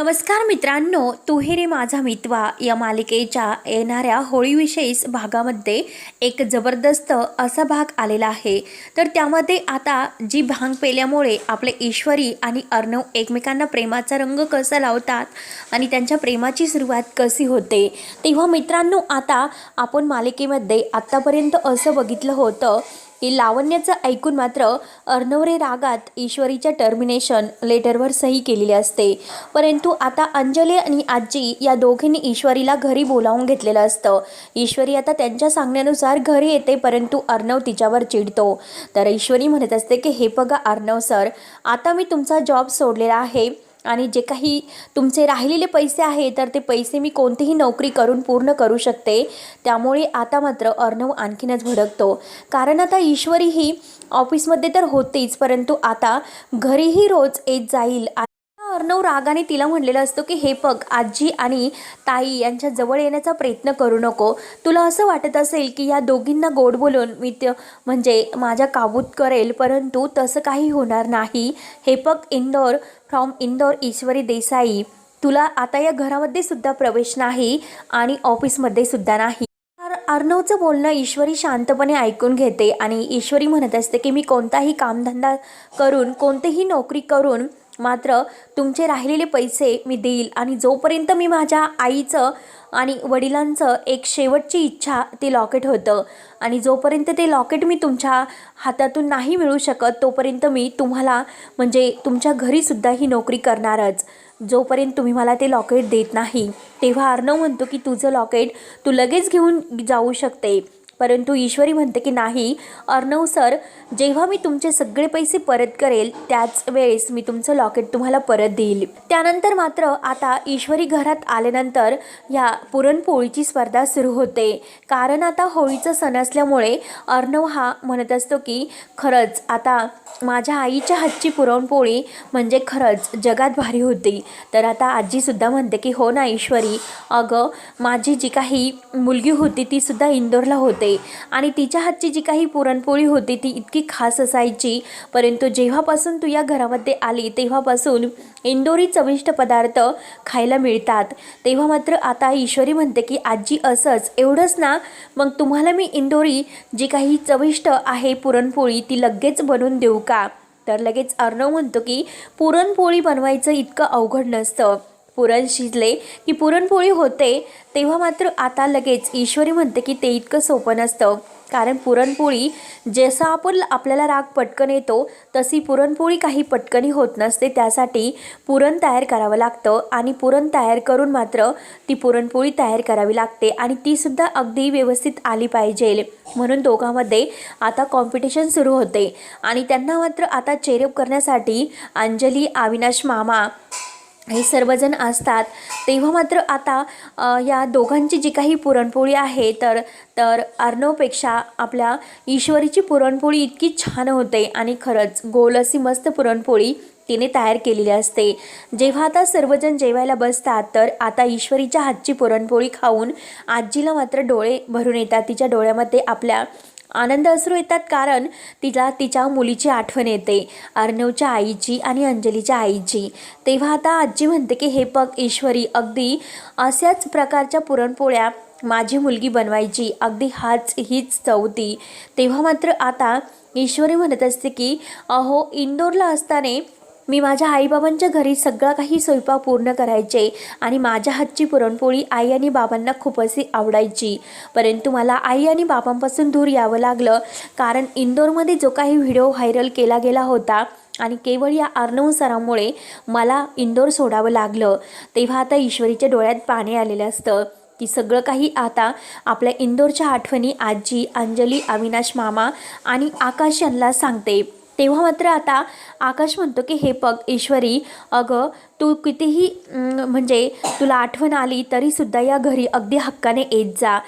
नमस्कार मित्रांनो तू रे माझा मितवा. या मालिकेच्या येणाऱ्या होळीविषयीच भागामध्ये एक जबरदस्त असा भाग आलेला आहे. तर त्यामध्ये आता जी भांग पेल्यामुळे आपले ईश्वरी आणि अर्णव एकमेकांना प्रेमाचा रंग कसा लावतात आणि त्यांच्या प्रेमाची सुरुवात कशी होते तेव्हा मित्रांनो आता आपण मालिकेमध्ये आत्तापर्यंत असं बघितलं होतं लावण्याचं ऐकून मात्र अर्णवरे रागात ईश्वरीच्या टर्मिनेशन लेटरवर सही केलेली असते. परंतु आता अंजली आणि आजी या दोघींनी ईश्वरीला घरी बोलावून घेतलेलं असतं. ईश्वरी आता त्यांच्या सांगण्यानुसार घरी येते परंतु अर्णव तिच्यावर चिडतो. तर ईश्वरी म्हणत असते की हे बघा अर्णव सर आता मी तुमचा जॉब सोडलेला आहे. आणि जे काही तुमचे राहिलेले पैसे आहे तर ते पैसे मी कोणतीही नोकरी करून पूर्ण करू शकते. त्यामुळे आता मात्र अर्णव आणखीनच भडकतो. कारण आता ईश्वरी ही ऑफिसमध्ये तर होतेच परंतु आता घरीही रोज येत जाईल. आता अर्णव रागाने तिला म्हणलेलं असतो की हे बघ आजी आणि ताई यांच्या जवळ येण्याचा प्रयत्न करू नको. तुला असं वाटत असेल की या दोघींना गोड बोलून मी ते म्हणजे माझ्या काबूत करेल परंतु तसं काही होणार नाही. हे बघ इंदोर फ्रॉम इंदोर ईश्वरी देसाई. तुला आता या घरामध्ये सुद्धा प्रवेश नाही आणि ऑफिसमध्ये सुद्धा नाही. अर्णवचं बोलणं ईश्वरी शांतपणे ऐकून घेते आणि ईश्वरी म्हणत असते की मी कोणताही कामधंदा करून कोणतीही नोकरी करून मात्र तुमचे राहिलेले पैसे मी देईल आणि जोपर्यंत मी माझ्या आईचं आणि वडिलांचं एक शेवटची इच्छा ते लॉकेट होतं आणि जोपर्यंत ते लॉकेट मी तुमच्या हातातून नाही मिळू शकत तोपर्यंत मी तुम्हाला म्हणजे तुमच्या घरीसुद्धा ही नोकरी करणारच. जोपर्यंत तुम्ही मला ते लॉकेट देत नाही तेव्हा अर्णव म्हणतो की तुझं लॉकेट तू लगेच घेऊन जाऊ शकते. परंतु ईश्वरी म्हणते की नाही अर्णव सर जेव्हा मी तुमचे सगळे पैसे परत करेल त्याच वेळेस मी तुमचं लॉकेट तुम्हाला परत देईल. त्यानंतर मात्र आता ईश्वरी घरात आल्यानंतर या पुरणपोळीची स्पर्धा सुरू होते. कारण आता होळीचं सण असल्यामुळे अर्णव हा म्हणत असतो की खरंच आता माझ्या आईच्या हातची पुरणपोळी म्हणजे खरंच जगात भारी होती. तर आता आजीसुद्धा म्हणते की हो ना ईश्वरी अगं माझी जी काही मुलगी होती ती सुद्धा इंदोरला होते. आणि तिच्या हातची जी काही पुरणपोळी होती ती इतकी खास असायची. परंतु जेव्हापासून तू या घरामध्ये आली तेव्हापासून इंदोरी चविष्ट पदार्थ खायला मिळतात. तेव्हा मात्र आता ईश्वरी म्हणते की आजी असंच. एवढंच ना? मग तुम्हाला मी इंदोरी जी काही चविष्ट आहे पुरणपोळी ती लगेच बनवून देऊ का? तर लगेच अर्णव म्हणतो की पुरणपोळी बनवायचं इतकं अवघड नसतं. पुरण शिजले की पुरणपोळी होते तेव्हा मात्र आता लगेच ईश्वरी म्हणते की ते इतकं सोपं नसतं. कारण पुरणपोळी जसं आपण आपल्याला राग पटकन येतो तशी पुरणपोळी काही पटकनी होत नसते. त्यासाठी पुरण तयार करावं लागतं आणि पुरण तयार करून मात्र ती पुरणपोळी तयार करावी लागते आणि तीसुद्धा अगदी व्यवस्थित आली पाहिजे. म्हणून दोघांमध्ये आता कॉम्पिटिशन सुरू होते आणि त्यांना मात्र आता चेरअप करण्यासाठी अंजली अविनाश मामा हे सर्वजण असतात. तेव्हा मात्र आता या दोघांची जी काही पुरणपोळी आहे तर तर अर्णवपेक्षा आपल्या ईश्वरीची पुरणपोळी इतकी छान होते आणि खरंच गोल अशी मस्त पुरणपोळी तिने तयार केलेली असते. जेव्हा आता सर्वजण जेवायला बसतात तर आता ईश्वरीच्या हातची पुरणपोळी खाऊन आजीला मात्र डोळे भरून येतात. तिच्या डोळ्यामध्ये आपल्या आनंद असरू येतात कारण तिला तिच्या मुलीची आठवण येते. अर्णवच्या आईची आणि अंजलीच्या आईची. तेव्हा आता आजी म्हणते की हे पग ईश्वरी अगदी अशाच प्रकारच्या पुरणपोळ्या माझी मुलगी बनवायची. अगदी हाच हीच चौथी. तेव्हा मात्र आता ईश्वरी म्हणत असते की अहो इंदोरला असताना मी माझ्या आईबाबांच्या घरी सगळा काही स्वयंपाक पूर्ण करायचे आणि माझ्या हातची पुरणपोळी आई आणि बाबांना खूप अशी आवडायची. परंतु मला आई आणि बाबांपासून दूर यावं लागलं कारण इंदोरमध्ये जो काही व्हिडिओ व्हायरल केला गेला होता आणि केवळ या अर्णव सरामुळे मला इंदोर सोडावं लागलं. तेव्हा आता ईश्वरीच्या डोळ्यात पाणी आलेलं असतं. की सगळं काही आता आपल्या इंदोरच्या आठवणी आजी अंजली अविनाश मामा आणि आकाश यांना सांगते. तेव्हा मात्र आता आकाश म्हणतो की हे पग ईश्वरी अगं तू कितीही म्हणजे तुला आठवण आली तरीसुद्धा या घरी अगदी हक्काने येत जा.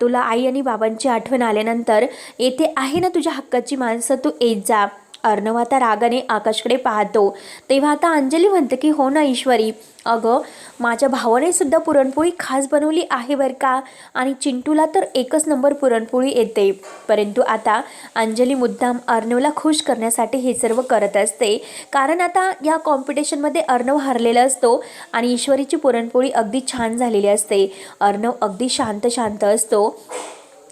तुला आई आणि बाबांची आठवण आल्यानंतर येथे आहे ना तुझ्या हक्काची माणसं तू येत जा. अर्णव आता रागाने आकाशकडे पाहतो. तेव्हा आता अंजली म्हणते की हो ना ईश्वरी अगं माझ्या भावाने सुद्धा पुरणपोळी खास बनवली आहे बरं का? आणि चिंटूला तर एकच नंबर पुरणपोळी येते. परंतु आता अंजली मुद्दाम अर्णवला खुश करण्यासाठी हे सर्व करत असते. कारण आता या कॉम्पिटिशनमध्ये अर्णव हरलेला असतो आणि ईश्वरीची पुरणपोळी अगदी छान झालेली असते. अर्णव अगदी शांत शांत असतो.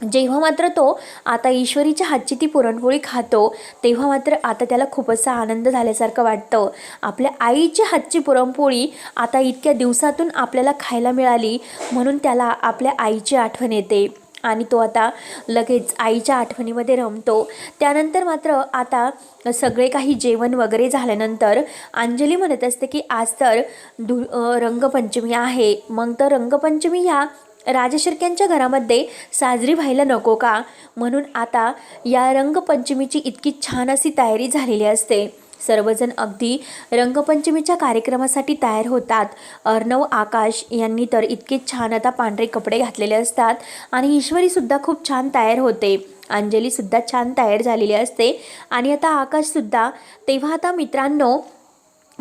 जेव्हा मात्र तो आता ईश्वरीच्या हातची ती पुरणपोळी खातो तेव्हा मात्र आता त्याला खूपसा आनंद झाल्यासारखं वाटतं. आपल्या आईच्या हातची पुरणपोळी आता इतक्या दिवसातून आपल्याला खायला मिळाली म्हणून त्याला आपल्या आईची आठवण येते. आणि तो आता लगेच आईच्या आठवणीमध्ये रमतो. त्यानंतर मात्र आता सगळे काही जेवण वगैरे झाल्यानंतर अंजली म्हणत असते की आज तर दु रंगपंचमी आहे. मग तर रंगपंचमी ह्या राजशिर्क्यांच्या घरामध्ये साजरी व्हायला नको का? म्हणून आता या रंगपंचमीची इतकी छान अशी तयारी झालेली असते. सर्वजण अगदी रंगपंचमीच्या कार्यक्रमासाठी तयार होतात. अर्णव आकाश यांनी तर इतके छान आता पांढरे कपडे घातलेले असतात आणि ईश्वरीसुद्धा खूप छान तयार होते. अंजलीसुद्धा छान तयार झालेली असते. आणि आता आकाशसुद्धा तेव्हा आता मित्रांनो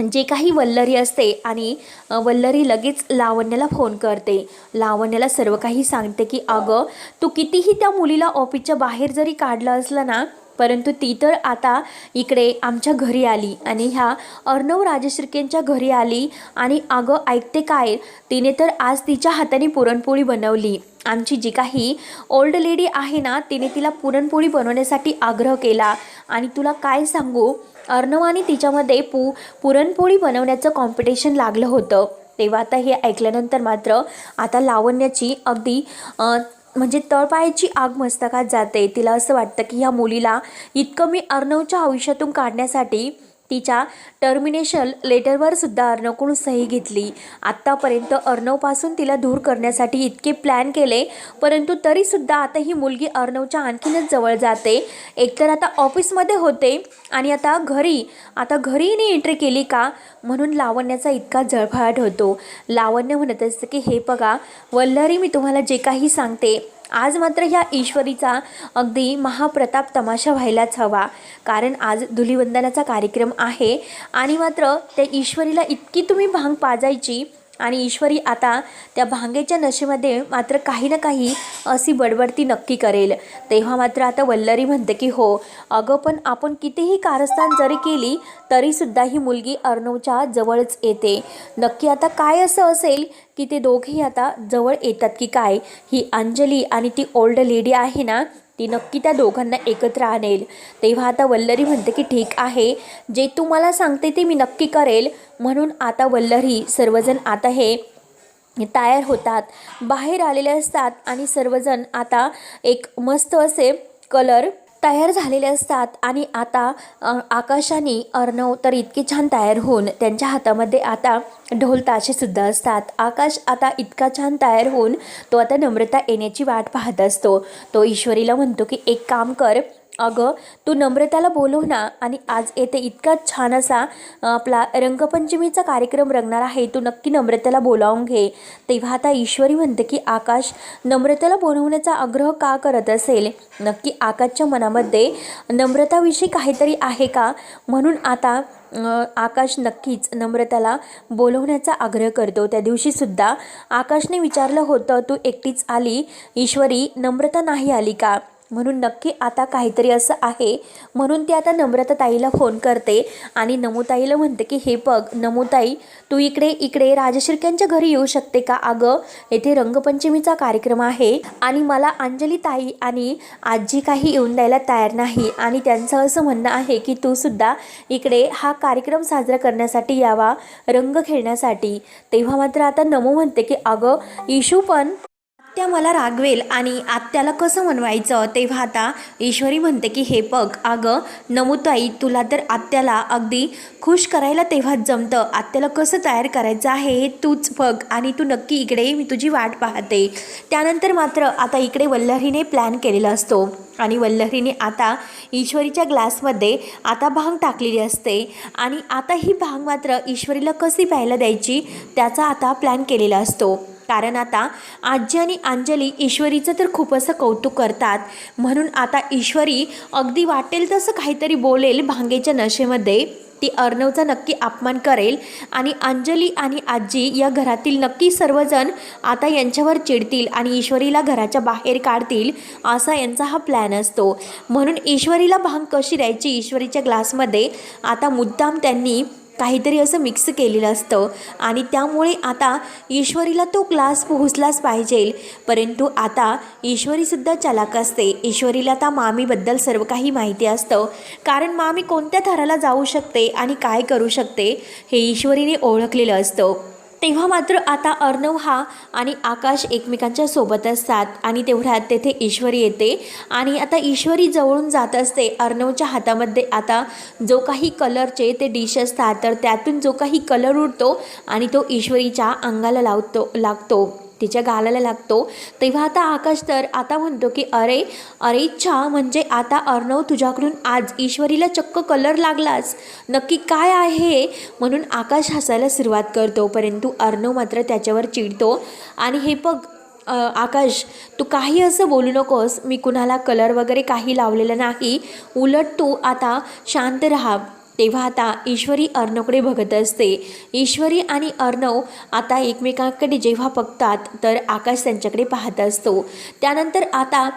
जे काही वल्लरी असते आणि वल्लरी लगेच लावण्याला फोन करते. लावण्याला सर्व काही सांगते की अगं तू कितीही त्या मुलीला ऑफिसच्या बाहेर जरी काढलं असलं ना परंतु ती तर आता इकडे आमच्या घरी आली आणि ह्या अर्णव राजश्रीकेंच्या घरी आली आणि अगं ऐकते काय? तिने तर आज तिच्या हाताने पुरणपोळी बनवली. आमची जी काही ओल्ड लेडी आहे ना तिने तिला पुरणपोळी बनवण्यासाठी आग्रह केला. आणि तुला काय सांगू? अर्णव आणि तिच्यामध्ये पु पुरणपोळी बनवण्याचं कॉम्पिटिशन लागलं होतं. तेव्हा आता हे ऐकल्यानंतर मात्र आता लावण्याची अगदी म्हणजे तळपायाची आग मस्तकात जाते. तिला असं वाटतं की ह्या मुलीला इतकं मी अर्णवच्या आयुष्यातून काढण्यासाठी तिच्या टर्मिनेशन लेटरवर सुद्धा अर्णवकडून सही घेतली. आत्तापर्यंत अर्णवपासून तिला दूर करण्यासाठी इतके प्लॅन केले परंतु तरीसुद्धा आता ही मुलगी अर्णवच्या आणखीनच जवळ जाते. एकतर आता ऑफिसमध्ये होते आणि आता घरी आता घरीने एंट्री केली का? म्हणून लावण्याचा इतका जळफळाट होतो. लावण्य म्हणत असतं की हे बघा वल्लरी मी तुम्हाला जे काही सांगते आज मात्र ह्या ईश्वरीचा अगदी महाप्रताप तमाशा व्हायलाच हवा. कारण आज धुलिवंदनाचा कार्यक्रम आहे आणि मात्र त्या ईश्वरीला इतकी तुम्ही भांग पाजायची आणि ईश्वरी आता त्या भांगेच्या नशेमध्ये मात्र काही ना काही अशी बडबडती नक्की करेल. तेव्हा मात्र आता वल्लरी म्हणते की हो अगं पण आपण कितीही कारस्थान जरी केली तरीसुद्धा ही मुलगी अर्णवच्या जवळच येते. नक्की आता काय असं असेल की ते दोघेही आता जवळ येतात की काय? ही अंजली आणि ती ओल्ड लेडी आहे ना ती नक्की त्या दोघांना एकत्र आणेल. तेव्हा आता वल्लरी म्हणते की ठीक आहे. जे तू मला सांगते ते मी नक्की करेल. म्हणून आता वल्लरी सर्वजण आता हे तयार होतात. बाहेर आलेले असतात आणि सर्वजण आता एक मस्त असे कलर तयार झालेले असतात आणि आता आकाशाने अर्णव तर इतके छान तयार होऊन त्यांच्या हातामध्ये आता ढोल ताशेसुद्धा असतात. आकाश आता इतका छान तयार होऊन तो आता नम्रता येण्याची वाट पाहत असतो. तो ईश्वरीला म्हणतो की एक काम कर अगं तू नम्रताला बोलव ना आणि आज येथे इतका छान असा आपला रंगपंचमीचा कार्यक्रम रंगणार आहे. तू नक्की नम्रताला बोलावून घे. तेव्हा आता ईश्वरी म्हणते की आकाश नम्रताला बोलवण्याचा आग्रह का करत असेल? नक्की आकाशच्या मनामध्ये नम्रताविषयी काहीतरी आहे का? म्हणून आता आकाश नक्कीच नम्रताला बोलवण्याचा आग्रह करतो. त्या दिवशीसुद्धा आकाशने विचारलं होतं तू एकटीच आली? ईश्वरी नम्रता नाही आली का? म्हणून नक्की आता काहीतरी असं आहे. म्हणून ती आता नम्रता ताईला फोन करते आणि नमुताईला म्हणते की हे बघ नमुताई तू इकडे इकडे राजशिर्क्यांच्या घरी येऊ शकते का? अगं येथे रंगपंचमीचा कार्यक्रम आहे आणि मला अंजली ताई आणि आजी काही येऊन द्यायला तयार नाही आणि त्यांचं असं म्हणणं आहे की तू सुद्धा इकडे हा कार्यक्रम साजरा करण्यासाठी यावा रंग खेळण्यासाठी. तेव्हा मात्र आता नमू म्हणते की अगं इशू पण आत्या मला रागवेल आणि आत्याला कसं म्हणवायचं तेव्हा आता ईश्वरी म्हणते की हे बघ अगं नमुताई तुला तर आत्याला अगदी खुश करायला तेव्हाच जमतं. आत्याला कसं तयार करायचं आहे हे तूच बघ आणि तू नक्की इकडे मी तुझी वाट पाहते. त्यानंतर मात्र आता इकडे वल्लरीने प्लॅन केलेला असतो आणि वल्लरीने आता ईश्वरीच्या ग्लासमध्ये आता भांग टाकलेली असते आणि आता ही भांग मात्र ईश्वरीला कशी प्यायला द्यायची त्याचा आता प्लॅन केलेला असतो. कारण आता आजी आणि अंजली ईश्वरीचं तर खूप असं कौतुक करतात. म्हणून आता ईश्वरी अगदी वाटेल तसं काहीतरी बोलेल भांगेच्या नशेमध्ये. ती अर्णवचा नक्की अपमान करेल आणि अंजली आणि आजी या घरातील नक्की सर्वजण आता यांच्यावर चिडतील आणि ईश्वरीला घराच्या बाहेर काढतील असा यांचा हा प्लॅन असतो. म्हणून ईश्वरीला भांग कशी द्यायची ईश्वरीच्या ग्लासमध्ये आता मुद्दाम त्यांनी काहीतरी असं मिक्स केलेलं असतं. आणि त्यामुळे आता ईश्वरीला तो ग्लास पोहोचलाच पाहिजे. परंतु आता ईश्वरीसुद्धा चलाक असते. ईश्वरीला आता मामीबद्दल सर्व काही माहिती असतं. कारण मामी कोणत्या थराला जाऊ शकते आणि काय करू शकते हे ईश्वरीने ओळखलेलं असतं. तेव्हा मात्र आता अर्णव हा आणि आकाश एकमेकांच्या सोबत असतात. आणि तेवढ्यात तेथे ईश्वरी येते. आणि आता ईश्वरी जवळून जात असते. अर्णवच्या हातामध्ये आता जो काही कलरचे ते डिश असतात तर त्यातून जो काही कलर उडतो आणि तो ईश्वरीच्या अंगाला लावतो लागतो. तिच्या गालाला लागतो. तेव्हा आता आकाश तर आता म्हणतो की अरे अरे इच्छा म्हणजे आता अर्णव तुझ्याकडून आज ईश्वरीला चक्क कलर लागलाच नक्की काय आहे? म्हणून आकाश हसायला सुरुवात करतो परंतु अर्णव मात्र त्याच्यावर चिडतो. आणि हे बघ आकाश तू काही असं बोलू नकोस. मी कुणाला कलर वगैरे काही लावलेलं नाही. उलट तू आता शांत राहा. तेव्हा आता ईश्वरी अर्णवकडे बघत असते. ईश्वरी आणि अर्णव आता एकमेकांकडे जेव्हा बघतात तर आकाश त्यांच्याकडे पाहत असतो. त्यानंतर आता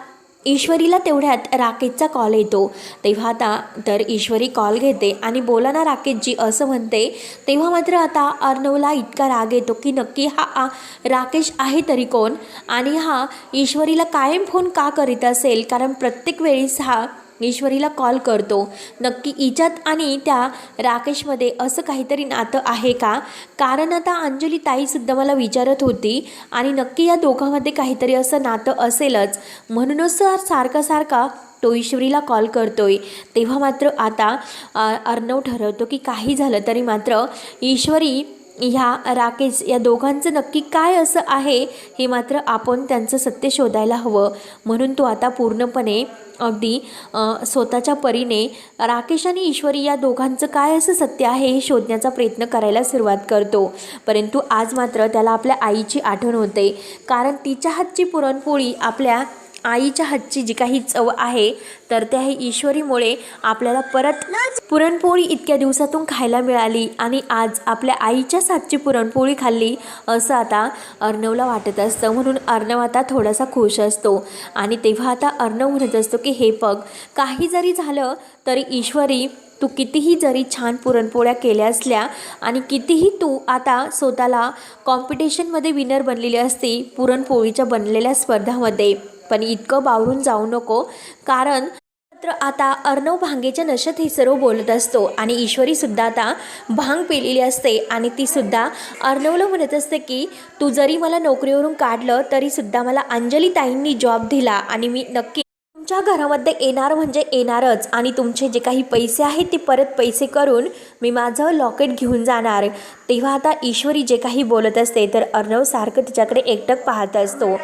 ईश्वरीला तेवढ्यात राकेशचा कॉल येतो. तेव्हा आता तर ईश्वरी कॉल घेते आणि बोला ना राकेशजी असं म्हणते. तेव्हा मात्र आता अर्णवला इतका राग येतो की नक्की हा आ, राकेश आहे तरी कोण? आणि हा ईश्वरीला कायम फोन का करीत असेल? कारण प्रत्येक वेळेस हा ईश्वरीला कॉल करतो. नक्की इजात आणि त्या राकेशमध्ये असं काहीतरी नातं आहे का? कारण आता अंजली ताईसुद्धा मला विचारत होती आणि नक्की या दोघांमध्ये काहीतरी असं नातं असेलच. म्हणूनच सर सारखा सारखा तो ईश्वरीला कॉल करतोय. तेव्हा मात्र आता अर्णव ठरवतो की काही झालं तरी मात्र ईश्वरी ह्या राकेश या दोघांचं नक्की काय असं आहे हे मात्र आपण त्यांचं सत्य शोधायला हवं. म्हणून तो आता पूर्णपणे अगदी स्वतःच्या परीने राकेश आणि ईश्वरी या दोघांचं काय असं सत्य आहे हे शोधण्याचा प्रयत्न करायला सुरुवात करतो. परंतु आज मात्र त्याला आपल्या आईची आठवण होते. कारण तिच्या हातची पुरणपोळी आपल्या आईच्या हातची जी काही चव आहे तर त्या हे ईश्वरीमुळे आपल्याला परत पुरणपोळी इतक्या दिवसातून खायला मिळाली आणि आज आपल्या आईच्याच हातची पुरणपोळी खाल्ली असं आता अर्णवला वाटत असतं. म्हणून अर्णव आता थोडासा खुश असतो. आणि तेव्हा आता अर्णव म्हणत असतो की हे बघ काही जरी झालं तरी ईश्वरी तू कितीही जरी छान पुरणपोळ्या केल्या असल्या आणि कितीही तू आता स्वतःला कॉम्पिटिशनमध्ये विनर बनलेली असती पुरणपोळीच्या बनलेल्या स्पर्धामध्ये पण इतकं बावरून जाऊ नको. कारण मात्र आता अर्णव भांगेच्या नशेत हे सर्व बोलत असतो आणि ईश्वरीसुद्धा आता भांग पेलेली असते आणि तीसुद्धा अर्णवला म्हणत असते की तू जरी मला नोकरीवरून काढलं तरीसुद्धा मला अंजली ताईंनी जॉब दिला आणि मी नक्की तुमच्या घरामध्ये येणार म्हणजे येणारच आणि तुमचे जे काही पैसे आहेत ते परत पैसे करून मी माझं लॉकेट घेऊन जाणार. तेव्हा आता ईश्वरी जे काही बोलत असते तर अर्णव सारखं तिच्याकडे एकटक पाहत असतो.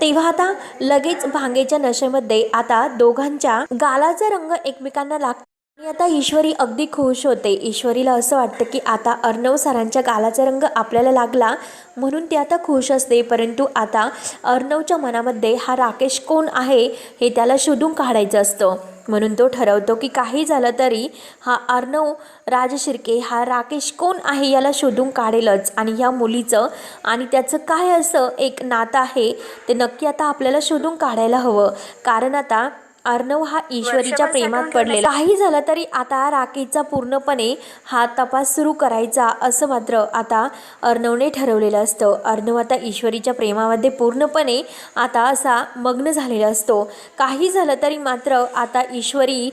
तेव्हा आता लगेच भांगेच्या नशेमध्ये आता दोघांच्या गालाचा रंग एकमेकांना लागतो. आणि आता ईश्वरी अगदी खुश होते. ईश्वरीला असं वाटतं की आता अर्णव सरांच्या गालाचा रंग आपल्याला लागला म्हणून ती आता खुश असते. परंतु आता अर्णवच्या मनामध्ये हा राकेश कोण आहे हे त्याला शोधून काढायचं असतं. म्हणून तो ठरवतो की काही झालं तरी हा अर्णव राजशिर्के हा राकेश कोण आहे याला शोधून काढेलच. आणि ह्या मुलीचं आणि त्याचं काय असं एक नातं आहे ते नक्की आता आपल्याला शोधून काढायला हवं. कारण आता अर्णव हा ईश्वरीच्या प्रेमात पडलेला. काही झालं तरी आता राकेशचा पूर्णपणे हा तपास सुरू करायचा असं मात्र आता अर्णवने ठरवलेलं असतं. अर्णव आता ईश्वरीच्या प्रेमामध्ये पूर्णपणे आता असा मग्न झालेला असतो. काही झालं तरी मात्र आता ईश्वरी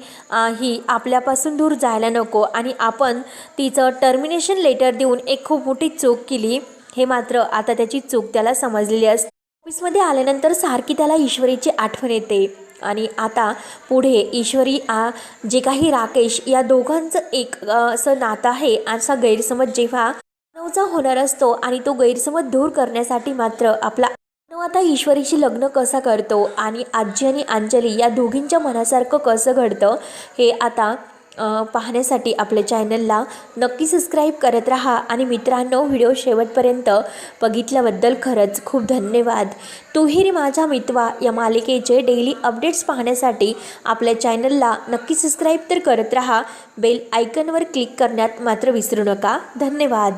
ही आपल्यापासून दूर जायला नको आणि आपण तिचं टर्मिनेशन लेटर देऊन एक खूप मोठी चूक केली. हे मात्र आता त्याची चूक त्याला समजलेली असते. ऑफिसमध्ये आल्यानंतर सारखी त्याला ईश्वरीची आठवण येते. आणि आता पुढे ईश्वरी आ जे काही राकेश या दोघांचं एक असं नातं आहे असा गैरसमज जेव्हा मानवचा होणार असतो आणि तो गैरसमज दूर करण्यासाठी मात्र आपला आता ईश्वरीशी लग्न कसा करतो आणि आजी आणि अंजली या दोघींच्या मनासारखं कसं घडतं हे आता पाहण्यासाठी आपल्या चॅनलला नक्की सबस्क्राईब करत राहा. आणि मित्रांनो व्हिडिओ शेवटपर्यंत बघितल्याबद्दल खरंच खूप धन्यवाद. तुहिर माझा मितवा या मालिकेचे डेली अपडेट्स पाहण्यासाठी आपल्या चॅनलला नक्की सबस्क्राईब तर करत राहा. बेल आयकनवर क्लिक करण्यात मात्र विसरू नका. धन्यवाद.